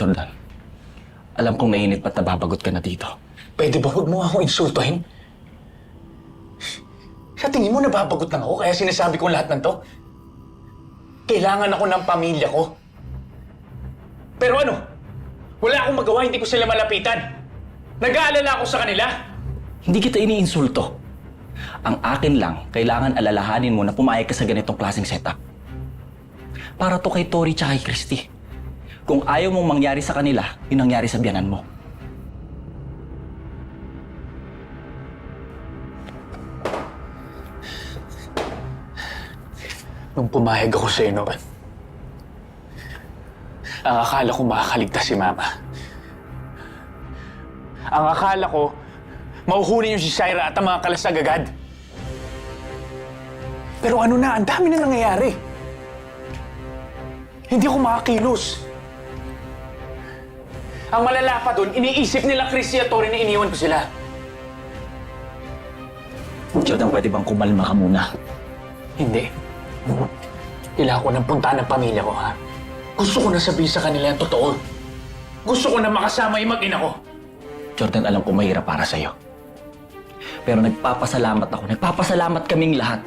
Jordan, alam kong mainit pa't nababagot ka na dito. Pwede ba huwag mo ako insultuhin? Sa tingin mo nababagot lang ako kaya sinasabi ko lahat ng to? Kailangan ako ng pamilya ko. Pero ano? Wala akong magawa, hindi ko sila malapitan. Nag-aalala ako sa kanila. Hindi kita iniinsulto. Ang akin lang, kailangan alalahanin mo na pumayag ka sa ganitong klaseng setup. Para to kay Tori tsaka kay Christy. Kung ayaw mong mangyari sa kanila, yun nangyari sa biyanan mo. Nung pumayag ako sa inyo, ang akala ko makakaligtas si Mama. Ang akala ko, mauhuli niyo si Syra at ang mga kalasag agad. Pero ano na, ang dami na nangyayari. Hindi ako makakilos. Ang malala pa doon, iniisip nila Chrissy at Tori na iniwan ko sila. Jordan, pwede bang kumalma ka muna? Hindi. Kailangan ko ng puntahan ng pamilya ko, ha? Gusto ko na sabihin sa kanila ang totoo. Gusto ko na makasama yung mag-ina ko. Jordan, alam ko mahirap para sa'yo. Pero nagpapasalamat ako, nagpapasalamat kaming lahat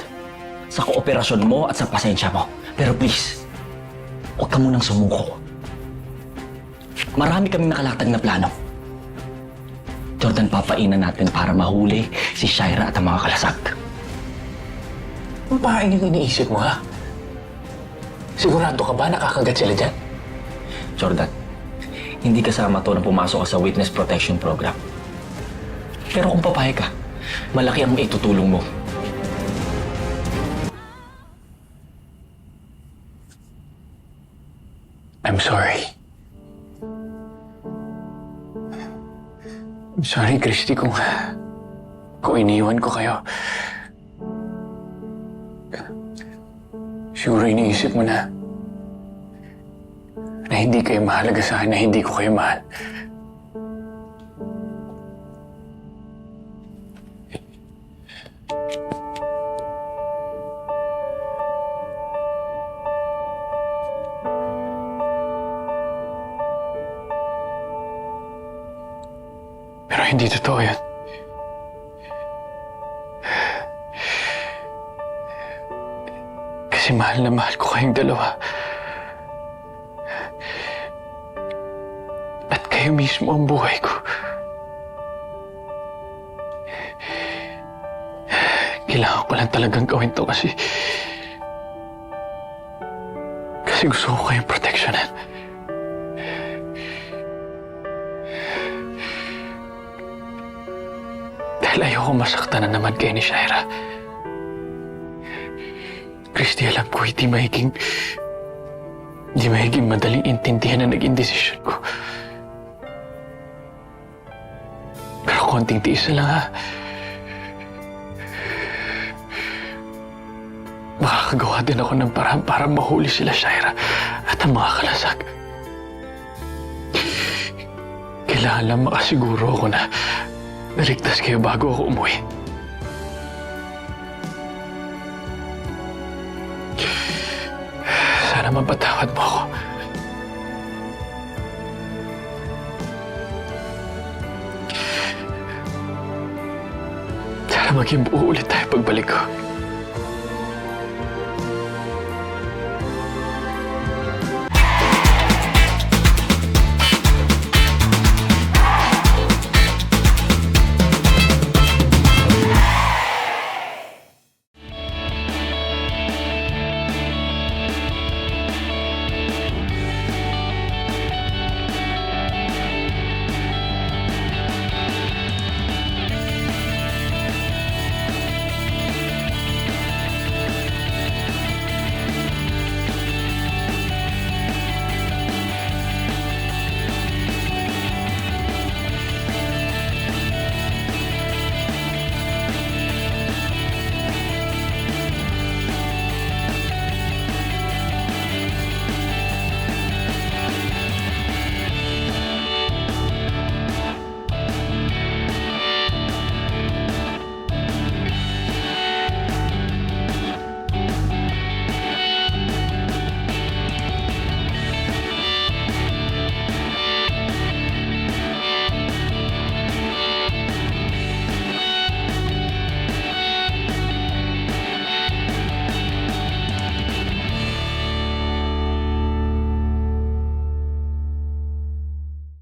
sa kooperasyon mo at sa pasensya mo. Pero please, huwag ka munang sumuko. Marami kaming nakalatag na plano. Jordan, papainan natin para mahuli si Shaira at ang mga kalasag. Ang pahain yung iniisip mo, ha? Sigurado ka ba nakakagat sila dyan? Jordan, hindi kasama to na pumasok ka sa Witness Protection Program. Pero kung papayag ka, malaki ang maitutulong mo. I'm sorry. I'm sorry, Christy, kung... kung iniwan ko kayo. Siguro iniisip mo na na hindi kayo mahalaga sa akin, na hindi ko kayo mahal. Hindi totoo yun. Kasi mahal na mahal ko kayong dalawa. At kayo mismo ang buhay ko. Kailangan ko lang talagang gawin to kasi... Kasi gusto ko kayong proteksyonan. Dahil ayoko masaktan na naman kayo ni Shaira. Christy, alam ko hindi mahiging... Hindi mahiging madaling intindihan na naging desisyon ko. Pero konting tiis na lang ha. Makakagawa din ako ng paraan para mahuli sila, Shaira, at ang mga kalasag. Kailangan lang makasiguro ako na naligtas kayo bago ako umuwi. Sana mapatawad mo ako. Sana maging buo ulit tayo pagbalik ko.